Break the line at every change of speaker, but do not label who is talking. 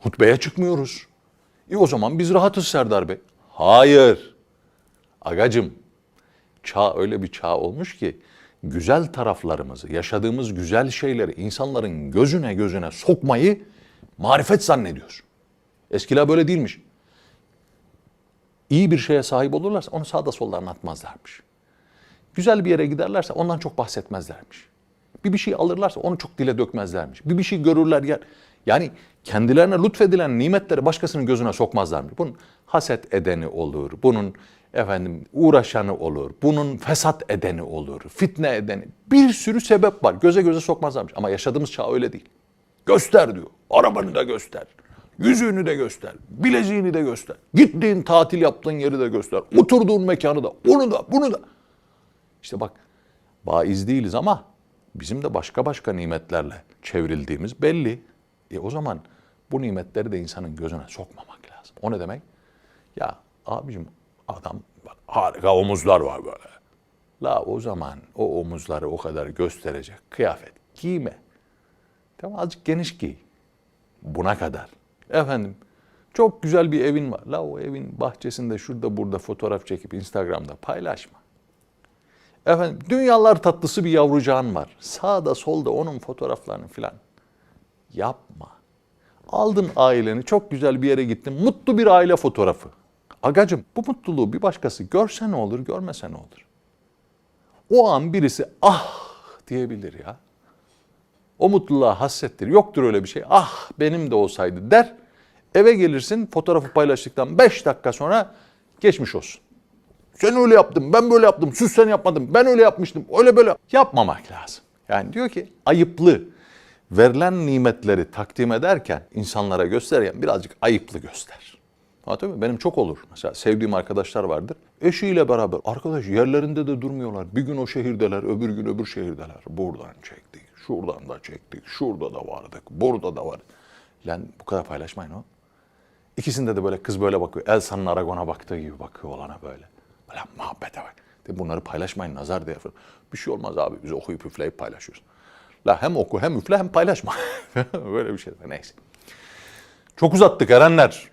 Hutbeye çıkmıyoruz. E o zaman biz rahatız Serdar Bey. Hayır. Agacım, çağ öyle bir çağ olmuş ki güzel taraflarımızı, yaşadığımız güzel şeyleri insanların gözüne gözüne sokmayı marifet zannediyor. Eskiler böyle değilmiş. İyi bir şeye sahip olurlarsa onu sağda solda anlatmazlarmış. Güzel bir yere giderlerse ondan çok bahsetmezlermiş. Bir bir şey alırlarsa onu çok dile dökmezlermiş. Bir bir şey görürler yer. Yani kendilerine lütfedilen nimetleri başkasının gözüne sokmazlarmış. Bunun haset edeni olur. Bunun efendim uğraşanı olur. Bunun fesat edeni olur. Fitne edeni. Bir sürü sebep var. Göze göze sokmazlarmış. Ama yaşadığımız çağ öyle değil. Göster diyor. Arabanı da göster. Yüzüğünü de göster. Bileziğini de göster. Gittiğin tatil yaptığın yeri de göster. Oturduğun mekanı da. Onu da bunu da. İşte bak vaiz değiliz ama bizim de başka başka nimetlerle çevrildiğimiz belli. E o zaman bu nimetleri de insanın gözüne sokmamak lazım. O ne demek? Ya abicim adam bak, harika omuzlar var böyle. La o zaman o omuzları o kadar gösterecek kıyafet giyme. Tamam azıcık geniş giy. Buna kadar. Efendim çok güzel bir evin var. La o evin bahçesinde şurada burada fotoğraf çekip Instagram'da paylaşma. Efendim dünyalar tatlısı bir yavrucağın var. Sağda solda onun fotoğraflarını filan. Yapma. Aldın aileni çok güzel bir yere gittin. Mutlu bir aile fotoğrafı. Agacım bu mutluluğu bir başkası görse ne olur görmese ne olur? O an birisi ah diyebilir ya. O mutluluğa hasrettir. Yoktur öyle bir şey. Ah benim de olsaydı der. Eve gelirsin fotoğrafı paylaştıktan 5 dakika sonra geçmiş olsun. Sen öyle yaptın, ben böyle yaptım, sus sen yapmadın, ben öyle yapmıştım, öyle böyle. Yapmamak lazım. Yani diyor ki ayıplı. Verilen nimetleri takdim ederken, insanlara gösterirken birazcık ayıplı göster. Anlatıyor muyum? Benim çok olur. Mesela sevdiğim arkadaşlar vardır. Eşiyle beraber arkadaş yerlerinde de durmuyorlar. Bir gün o şehirdeler, öbür gün öbür şehirdeler. Buradan çektik, şuradan da çektik, şurada da vardık, burada da var. Lan bu kadar paylaşmayın o. İkisinde de böyle kız böyle bakıyor. Elsa'nın Aragon'a baktığı gibi bakıyor olana böyle. Ulan muhabbete bak. De bunları paylaşmayın nazar falan. Bir şey olmaz abi biz okuyup üfleyip paylaşıyoruz. La hem oku hem üfle hem paylaşma. böyle bir şey. Neyse. Çok uzattık Erenler.